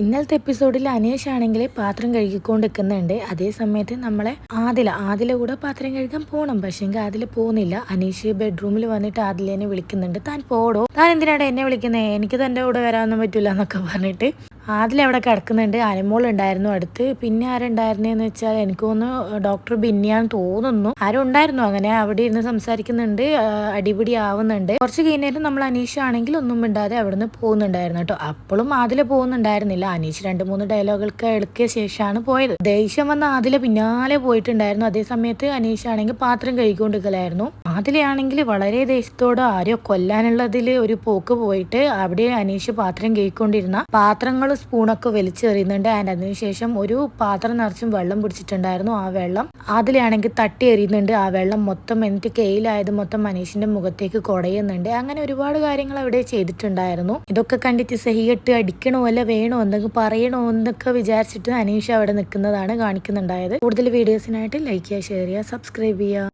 ഇന്നലത്തെ എപ്പിസോഡിൽ അനേഷ് ആണെങ്കിൽ പാത്രം കഴുകിക്കൊണ്ട് നിൽക്കുന്നുണ്ട് അതേ സമയത്ത് നമ്മളെ ആദില ആദില കൂടെ പാത്രം കഴുകാൻ പോകണം പക്ഷേങ്കിൽ ആദില പോകുന്നില്ല. അനീഷ് ബെഡ്റൂമിൽ വന്നിട്ട് ആദിലേനെ വിളിക്കുന്നുണ്ട്. താൻ പോടോ? താൻ എന്തിനാണ് എന്നെ വിളിക്കുന്നത് എനിക്ക് തന്റെ കൂടെ വരാനൊന്നും പറ്റില്ല എന്നൊക്കെ പറഞ്ഞിട്ട് ആദില അവിടെ കിടക്കുന്നുണ്ട്. അനുമോൾ ഉണ്ടായിരുന്നു അടുത്ത്. പിന്നെ ആരുണ്ടായിരുന്നെന്ന് വെച്ചാൽ എനിക്ക് തോന്നുന്നു ഡോക്ടർ ബിന്നിയാന്ന് തോന്നുന്നു. ആരും ഉണ്ടായിരുന്നു അങ്ങനെ? അവിടെ ഇരുന്ന് സംസാരിക്കുന്നുണ്ട് അടിപിടി ആവുന്നുണ്ട്. കുറച്ച് കഴിഞ്ഞേരം നമ്മൾ അനീഷ് ആണെങ്കിൽ ഒന്നും മിണ്ടാതെ അവിടുന്ന് പോകുന്നുണ്ടായിരുന്നു കേട്ടോ. അപ്പോഴും ആദില പോകുന്നുണ്ടായിരുന്നില്ല. അനീഷ് രണ്ട് മൂന്ന് ഡയലോഗുകൾക്ക് എടുക്കിയ ശേഷമാണ് പോയത്. ദേഷ്യം വന്ന ആദില പിന്നാലെ പോയിട്ടുണ്ടായിരുന്നു. അതേ സമയത്ത് അനീഷ് ആണെങ്കിൽ പാത്രം കഴുകിക്കൊണ്ടിരിക്കലായിരുന്നു. ആദിലയാണെങ്കിൽ വളരെ ദേഷ്യത്തോട് ആരോ കൊല്ലാനുള്ളതിൽ ഒരു പോക്ക് പോയിട്ട് അവിടെ അനീഷ് പാത്രം കേൾക്കൊണ്ടിരുന്ന പാത്രങ്ങൾ സ്പൂണൊക്കെ വലിച്ചെറിയുന്നുണ്ട്. ആൻഡ് അതിനുശേഷം ഒരു പാത്രം നിറച്ചും വെള്ളം പിടിച്ചിട്ടുണ്ടായിരുന്നു ആ വെള്ളം. അതിലാണെങ്കിൽ തട്ടി എറിയുന്നുണ്ട്. ആ വെള്ളം മൊത്തം എന്നിട്ട് കെയിലായത് മൊത്തം അനീഷിന്റെ മുഖത്തേക്ക് കുടയുന്നുണ്ട്. അങ്ങനെ ഒരുപാട് കാര്യങ്ങൾ അവിടെ ചെയ്തിട്ടുണ്ടായിരുന്നു. ഇതൊക്കെ കണ്ടിട്ട് സഹിയിട്ട് അടിക്കണോ അല്ല വേണോ എന്നൊക്കെ പറയണോ എന്നൊക്കെ വിചാരിച്ചിട്ട് അനീഷ് അവിടെ നിൽക്കുന്നതാണ് കാണിക്കുന്നുണ്ടായത്. കൂടുതൽ വീഡിയോസിനായിട്ട് ലൈക്ക് ചെയ്യുക ഷെയർ ചെയ്യുക സബ്സ്ക്രൈബ് ചെയ്യുക.